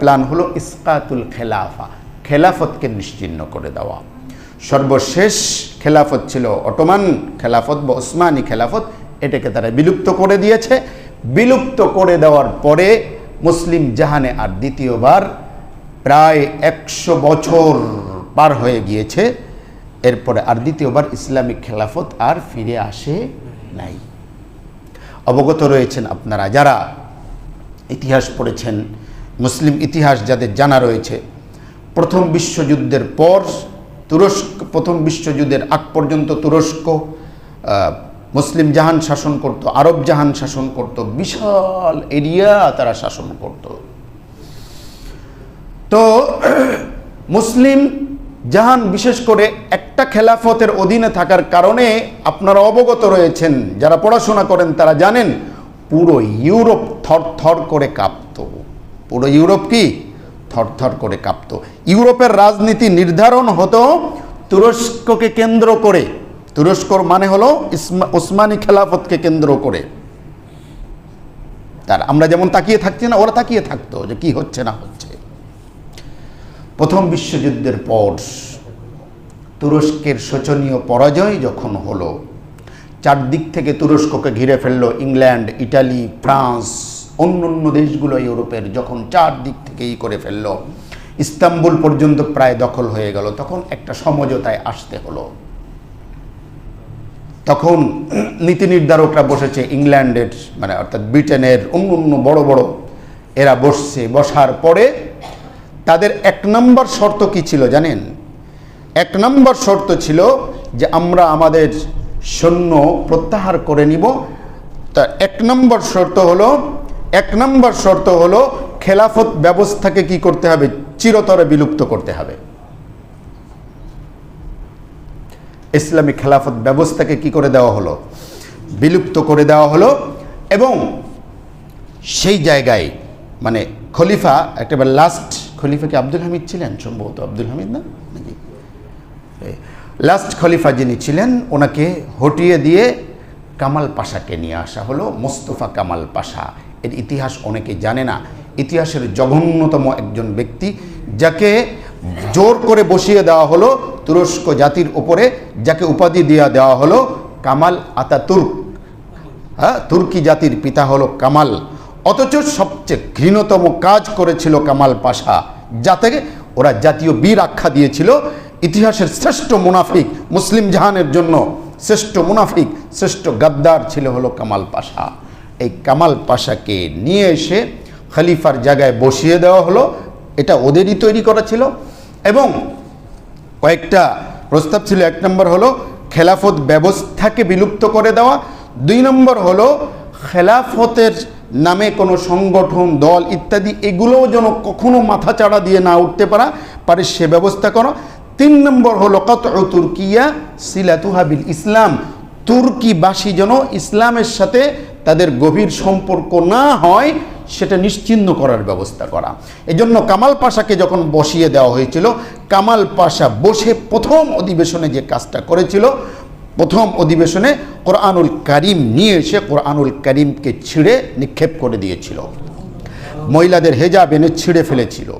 Plan হলো ইসকাতুল খেলাফা, খেলাফতকে নিশ্চিহ্ন করে দেওয়া। সর্বশেষ খেলাফত ছিল অটোমান খেলাফত বা ওসমানী খেলাফত, এটাকে তারা বিলুপ্ত করে দিয়েছে। বিলুপ্ত করে দেওয়ার পরে মুসলিম জাহানে আর দ্বিতীয়বার প্রায় একশো বছর পার হয়ে গিয়েছে। এরপরে আর দ্বিতীয়বার ইসলামিক খেলাফত আর ফিরে আসে নাই। অবগত রয়েছেন আপনারা যারা ইতিহাস পড়েছেন মুসলিম ইতিহাস যাদের জানা রয়েছে, প্রথম বিশ্বযুদ্ধের পর তুরস্ক, প্রথম বিশ্বযুদ্ধের আগ পর্যন্ত তুরস্ক মুসলিম জাহান শাসন করত, আরব জাহান শাসন করত, বিশাল এরিয়া তারা শাসন করত। তো মুসলিম জাহান বিশেষ করে একটা খেলাফতের অধীনে থাকার কারণে আপনারা অবগত রয়েছেন, যারা পড়াশোনা করেন তারা জানেন, পুরো ইউরোপ থর থর করে কাঁপত। পুরো ইউরোপ কি? থরথর করে কাঁপত। ইউরোপের রাজনীতি নির্ধারণ হতো তুরস্ককে কেন্দ্র করে। তুরস্কর মানে হলো ওসমানী খেলাফতকে কেন্দ্র করে। তার আমরা যেমন তাকিয়ে থাকছি না, ওরা তাকিয়ে থাকতো যে কি হচ্ছে না হচ্ছে। প্রথম বিশ্বযুদ্ধের পর তুরস্কের শোচনীয় পরাজয় যখন হলো, চারদিক থেকে তুরস্ককে ঘিরে ফেলল ইংল্যান্ড, ইটালি, ফ্রান্স অন্য অন্য দেশগুলো ইউরোপের যখন চারদিক থেকেই করে ফেলল, ইস্তাম্বুল পর্যন্ত প্রায় দখল হয়ে গেল, তখন একটা সমঝোতায় আসতে হলো। তখন নীতি নির্ধারকরা বসেছে ইংল্যান্ডের মানে অর্থাৎ ব্রিটেনের, অন্য অন্য বড় বড়, এরা বসছে, বসার পরে তাদের এক নম্বর শর্ত কি ছিল জানেন? এক নম্বর শর্ত ছিল যে আমরা আমাদের সৈন্য প্রত্যাহার করে নিব। তা এক নম্বর শর্ত হলো এক নম্বর শর্ত হলো খেলাফত ব্যবস্থাকে কি করতে হবে? চিরতরে বিলুপ্ত করতে হবে। ইসলামী খেলাফত ব্যবস্থাকে কি করে দেওয়া হলো? বিলুপ্ত করে দেওয়া হলো এবং সেই জায়গায় মানে খলিফা একেবারে লাস্ট খলিফা কি আব্দুল হামিদ ছিলেন? সম্ভবত আব্দুল হামিদ না? নাকি? লাস্ট খলিফা যিনি ছিলেন, ওনাকে হটিয়ে দিয়ে কামাল পাশাকে নিয়ে আসা হলো, মোস্তফা কামাল পাশা। এর ইতিহাস অনেকে জানে না। ইতিহাসের জঘন্যতম একজন ব্যক্তি যাকে জোর করে বসিয়ে দেওয়া হলো তুরস্ক জাতির উপরে, যাকে উপাধি দিয়ে দেওয়া হলো কামাল আতাতুর্ক। হ্যাঁ তুর্কি জাতির পিতা হলো কামাল। অথচ সবচেয়ে ঘৃণতম কাজ করেছিল কামাল পাশা যাতে ওরা জাতীয় বীর আখ্যা দিয়েছিল ইতিহাসের শ্রেষ্ঠ মুনাফিক, মুসলিম জাহানের জন্য শ্রেষ্ঠ মুনাফিক, শ্রেষ্ঠ গাদ্দার ছিল হলো কামাল পাশা। এই কামাল পাশাকে নিয়ে এসে খলিফার জায়গায় বসিয়ে দেওয়া হলো। এটা ওদেরই তৈরি করা ছিল। এবং কয়েকটা প্রস্তাব ছিল। এক নম্বর হলো খেলাফত ব্যবস্থাকে বিলুপ্ত করে দেওয়া। দুই নম্বর হলো খেলাফতের নামে কোনো সংগঠন, দল ইত্যাদি এগুলোও যেন কখনো মাথা চাড়া দিয়ে না উঠতে পারা। পারে সে ব্যবস্থা করো। তিন নম্বর হলো কত তুর্কিয়া সিলাতুহাবিল ইসলাম। তুর্কিবাসী যেন ইসলামের সাথে তাদের গভীর সম্পর্ক না হয়, সেটা নিশ্চিহ্ন করার ব্যবস্থা করা। এজন্য কামাল পাশাকে যখন বসিয়ে দেওয়া হয়েছিল, কামাল পাশা বসে প্রথম অধিবেশনে যে কাজটা করেছিল, প্রথম অধিবেশনে কোরআনুল কারিম নিয়ে এসে কোরআনুল কারিমকে ছিঁড়ে নিক্ষেপ করে দিয়েছিল। মহিলাদের হেজাব এনে ছিঁড়ে ফেলেছিল।